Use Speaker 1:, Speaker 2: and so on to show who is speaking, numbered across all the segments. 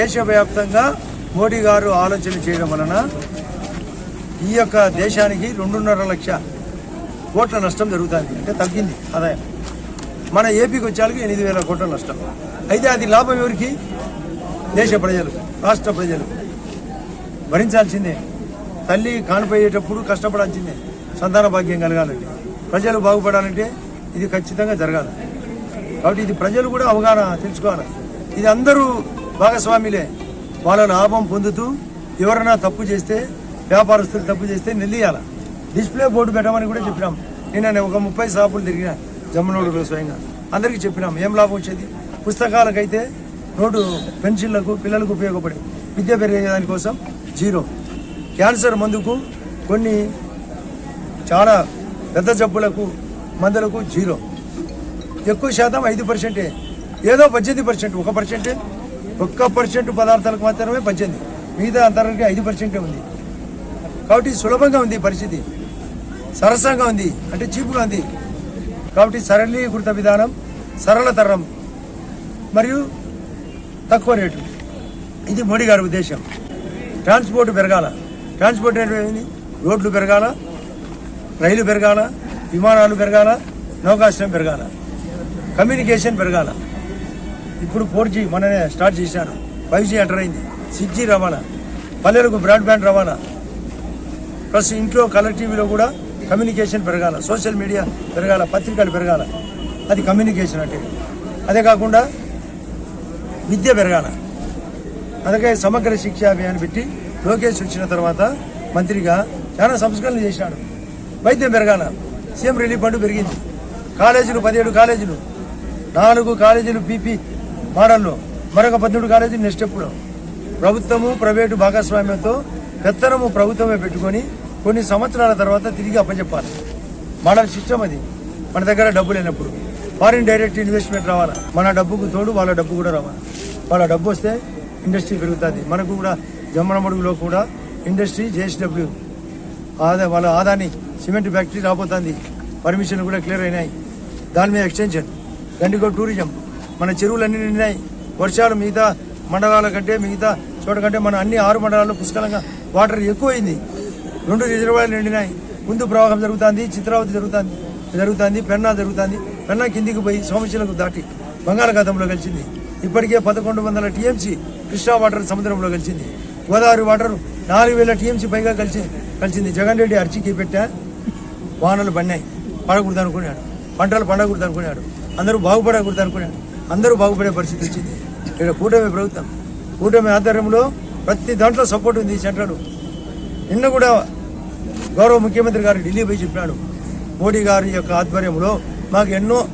Speaker 1: దేశవ్యాప్తంగా మోడీ గారు ఆలోచన చేయడం వలన ఈ యొక్క దేశానికి రెండున్నర లక్ష కోట్ల నష్టం జరుగుతుంది. అంటే తగ్గింది ఆదాయం. మన ఏపీకి వచ్చేకి ఎనిమిది వేల కోట్ల నష్టం. అయితే అది లాభం ఎవరికి? దేశ ప్రజలు రాష్ట్ర ప్రజలు. భరించాల్సిందే. తల్లి కానిపోయేటప్పుడు కష్టపడాల్సిందే. సంతాన భాగ్యం కలగాలంటే. ప్రజలు బాగుపడాలంటే ఇది ఖచ్చితంగా జరగాలి. కాబట్టి ఇది ప్రజలు కూడా అవగాహన తెలుసుకోవాలి ఇది అందరూ భాగస్వామిలే వాళ్ళ లాభం పొందుతూ ఎవరైనా తప్పు చేస్తే వ్యాపారస్తులు తప్పు చేస్తే నిలియాల డిస్ప్లే బోర్డు పెట్టమని కూడా చెప్పినాం. నేను ఒక ముప్పై షాపులు తిరిగిన జమ్మనోడులో స్వయంగా. అందరికీ చెప్పినాం ఏం లాభం వచ్చేది? పుస్తకాలకైతే నోటు పెన్షన్లకు పిల్లలకు ఉపయోగపడే విద్య పెరిగే దానికోసం జీరో. క్యాన్సర్ మందుకు కొన్ని చాలా పెద్ద జబ్బులకు మందులకు జీరో. ఎక్కువ శాతం ఐదు పర్సెంటే. ఏదో పద్దెనిమిది పర్సెంట్ ఒక పర్సెంటే. ఒక్క పర్సెంట్ పదార్థాలకు మాత్రమే పంచింది మిగతా అంతరానికి ఐదు పర్సెంటే ఉంది. కాబట్టి సులభంగా ఉంది పరిస్థితి. సరసంగా ఉంది. అంటే చీపుగా ఉంది. కాబట్టి సరళీకృత విధానం సరళతరం మరియు తక్కువ రేటు. ఇది మోడీ గారి ఉద్దేశం. ట్రాన్స్పోర్ట్ పెరగాల. ట్రాన్స్పోర్ట్ అంటే రోడ్లు పెరగాల రైలు పెరగాల విమానాలు పెరగాల నౌకాశ్రయం పెరగాల. కమ్యూనికేషన్ పెరగాల. ఇప్పుడు ఫోర్ జీ మననే స్టార్ట్ చేశాను ఫైవ్ జీ ఎంటర్ అయింది. సిక్స్ జీ రవాణా. పల్లెలకు బ్రాడ్బ్యాండ్ రవాణా. ప్లస్ ఇంట్లో కలర్ టీవీలో కూడా కమ్యూనికేషన్ పెరగాల. సోషల్ మీడియా పెరగాల. పత్రికలు పెరగాల. అది కమ్యూనికేషన్ అంటే. అదే కాకుండా విద్య పెరగాల. అందుకే సమగ్ర శిక్ష అభియాన్ పెట్టి లోకేష్ వచ్చిన తర్వాత మంత్రిగా చాలా సంస్కరణలు చేశాడు. వైద్యం పెరగాల. సీఎం రిలీఫ్ ఫండ్ పెరిగింది. కాలేజీలు పదిహేడు కాలేజీలు. నాలుగు కాలేజీలు పీపీ మోడల్లో మరొక పద్దెనిమిది కాలేజీ నెక్స్ట్ ఎప్పుడు ప్రభుత్వము ప్రైవేటు భాగస్వామ్యంతో పెత్తనము ప్రభుత్వమే పెట్టుకొని కొన్ని సంవత్సరాల తర్వాత తిరిగి అప్పచెప్పాలి మోడల్ సిస్టమ్ అది మన దగ్గర డబ్బు లేనప్పుడు. ఫారిన్ డైరెక్ట్ ఇన్వెస్ట్మెంట్ రావాలా? మన డబ్బుకు తోడు వాళ్ళ డబ్బు కూడా రావాలి? వాళ్ళ డబ్బు వస్తే ఇండస్ట్రీ పెరుగుతుంది. మనకు కూడా జమ్మనమడుగులో కూడా ఇండస్ట్రీ జేఎస్డబ్ల్యూ. ఆదా వాళ్ళ ఆదాని సిమెంట్ ఫ్యాక్టరీ రాబోతుంది. పర్మిషన్ కూడా క్లియర్ అయినాయి. దాని మీద ఎక్స్టెన్షన్. గండిగో టూరిజం. మన చెరువులన్నీ నిండినాయి. వర్షాలు మిగతా మండలాల కంటే మిగతా చోట కంటే మన అన్ని ఆరు మండలాల్లో పుష్కలంగా వాటర్ ఎక్కువైంది. రెండు రిజర్వాయర్లు నిండినాయి. ముందు ప్రవాహం జరుగుతుంది చిత్రావతి జరుగుతుంది జరుగుతుంది పెన్నా జరుగుతుంది. పెన్నా కిందికి పోయి సోమశీలకు దాటి బంగాళాఖాతంలో కలిసింది. ఇప్పటికే పదకొండు వందల టీఎంసీ కృష్ణా వాటర్ సముద్రంలో కలిసింది. గోదావరి వాటర్ నాలుగు వేల టీఎంసీ పైగా కలిసి కలిసింది. జగన్ రెడ్డి అర్చికి పెట్టా వానలు పడినాయి. పడకూడదు అనుకున్నాడు పంటలు పండకూడదు అనుకున్నాడు అందరూ బాగుపడకూడదు అనుకున్నాడు అందరూ బాగుపడే పరిస్థితి వచ్చింది. ఇక్కడ కూటమి ప్రభుత్వం కూటమి ఆధ్వర్యంలో ప్రతి దాంట్లో సపోర్ట్ ఉంది సెంట్రల్. నిన్న కూడా గౌరవ ముఖ్యమంత్రి గారు ఢిల్లీ పోయి చెప్పినాడు. మోడీ గారి యొక్క ఆధ్వర్యంలో మాకు ఎన్నో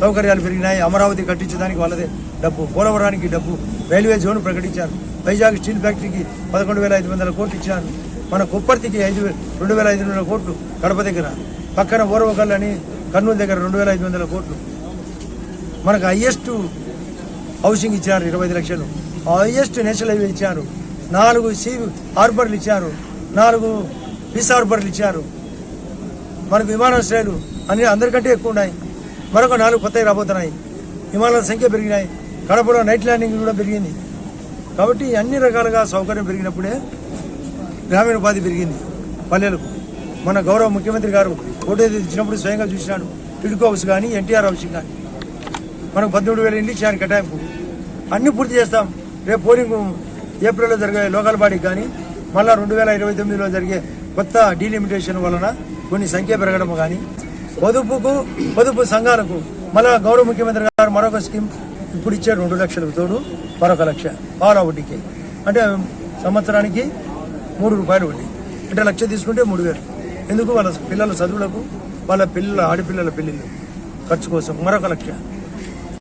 Speaker 1: సౌకర్యాలు పెరిగినాయి. అమరావతి కట్టించడానికి వాళ్ళదే డబ్బు. పోలవరానికి డబ్బు. రైల్వే జోన్ ప్రకటించారు. వైజాగ్ స్టీల్ ఫ్యాక్టరీకి పదకొండు వేల ఐదు వందల కోట్లు ఇచ్చారు. మన కుప్పర్తికి ఐదు రెండు వేల ఐదు వందల కోట్లు కడప దగ్గర. పక్కన ఓరవకల్ అని కర్నూలు దగ్గర రెండు వేల ఐదు వందల కోట్లు. మనకు హయ్యెస్ట్ హౌసింగ్ ఇచ్చారు ఇరవై ఐదు లక్షలు. హయ్యెస్ట్ నేషనల్ హైవే ఇచ్చారు. నాలుగు సీ హార్బర్లు ఇచ్చారు. నాలుగు పీస్ హార్బర్లు ఇచ్చారు. మనకు విమానాశ్రయాలు అన్ని అందరికంటే ఎక్కువ ఉన్నాయి. మరొక నాలుగు కొత్తవి రాబోతున్నాయి. విమానాల సంఖ్య పెరిగినాయి. కడపలో నైట్ ల్యాండింగ్ కూడా పెరిగింది. కాబట్టి అన్ని రకాలుగా సౌకర్యం పెరిగినప్పుడే గ్రామీణ ఉపాధి పెరిగింది పల్లెలకు. మన గౌరవ ముఖ్యమంత్రి గారు ఓటు ఇచ్చినప్పుడు స్వయంగా చూసినాడు. టిడ్కో హౌస్ కానీ ఎన్టీఆర్ హౌసింగ్ కానీ మనకు పద్దెనిమిది వేల ఇండ్లు ఇచ్చాను కేటాయింపు అన్ని పూర్తి చేస్తాం. రేపు పోలింగ్ ఏప్రిల్లో జరిగే లోకల్ బాడీకి కానీ మళ్ళా రెండు వేల ఇరవై తొమ్మిదిలో జరిగే కొత్త డీలిమిటేషన్ వలన కొన్ని సంఖ్య పెరగడం కానీ పొదుపుకు పొదుపు సంఘాలకు మళ్ళా గౌరవ ముఖ్యమంత్రి గారు మరొక స్కీమ్ ఇప్పుడు ఇచ్చే రెండు లక్షలకు తోడు మరొక లక్ష పాల వడ్డీకి. అంటే సంవత్సరానికి మూడు రూపాయలు వడ్డీ. అంటే లక్ష తీసుకుంటే మూడు వేలు. ఎందుకు? వాళ్ళ పిల్లల చదువులకు వాళ్ళ పిల్లల ఆడపిల్లల పెళ్ళిళ్ళు ఖర్చు కోసం మరొక లక్ష.